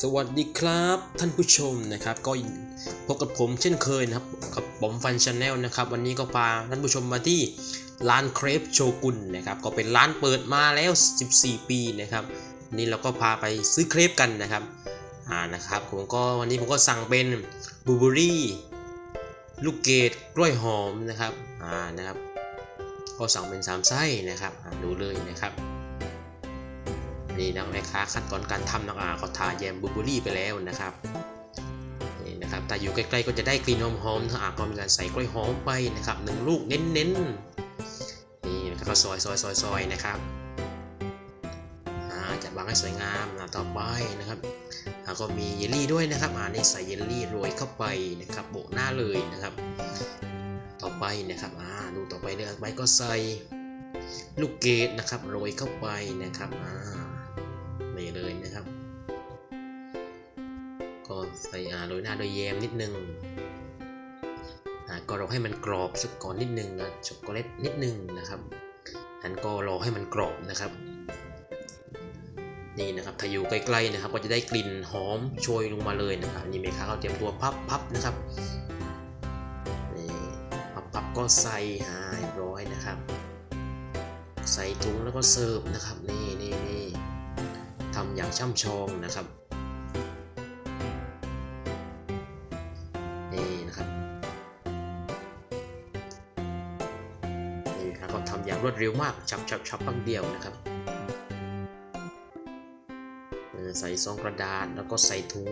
สวัสดีครับท่านผู้ชมนะครับ ก็พบกับผมเช่นเคยนะครับกับผมฟันชาแนลนะครับ วันนี้ก็พาท่านผู้ชมมาที่ร้านเครปโชกุนนะครับ ก็เป็นร้านเปิดมาแล้ว 14 ปีนะครับนี่เราก็พาไปซื้อเครปกันนะครับอ่านะครับ ผมก็วันนี้ผมก็สั่งเป็นบลูเบอรี่ลูกเกดกล้วยหอมนะครับอ่านะครับ ก็สั่งเป็นสามไส้นะครับดูเลยนะครับ นี่นะแม่ค้าขั้นตอนการทำนะอ่าเขาทาแยมบลูเบอรี่ไปแล้วนะครับนี่นะครับแต่อยู่ใกล้ๆก็จะได้กลิ่นหอมๆถ้าอ่าก็มีการใส่กล้วยหอมไปนะครับหนึ่งลูกเน้นๆนี่นะครับก็ซอยซอยซอยซอยนะครับอ่าจัดวางให้สวยงามนะต่อไปนะครับอ่าก็มีเยลลี่ด้วยนะครับอ่านี่ใส่เยลลี่โรยเข้าไปนะครับโบะหน้าเลยนะครับ ต่อไปนะครับอ่าดูต่อไปเลยต่อไปก็ใส่ ลูกเกดนะครับโรยเข้าไปนะครับอ่านี่เลยนะครับก็ใส่อ่าโรยหน้าโดยแยมนิดนึงอ่าก็รอให้มันกรอบสักก่อนนิดนึงนะช็อกโกแลตนิดนึงนะครับอันก็รอให้มันกรอบนะครับนี่นะครับถ้าอยู่ใกล้ๆนะครับ ก็จะได้กลิ่นหอมโชยลงมาเลยนะครับนี่เมค้าเขาเตรียมตัวพับพับนะครับนี่พับพับก็ใส่หายร้อยนะครับ ใส่ถุงแล้วก็เสิร์ฟนะครับนี่นี่นี่ทำอย่างช่ำชองนะครับนี่นะครับนี่ครับก็ทำอย่างรวดเร็วมากชับชับชับปังเดียวนะครับใส่ซองกระดาษแล้วก็ใส่ถุง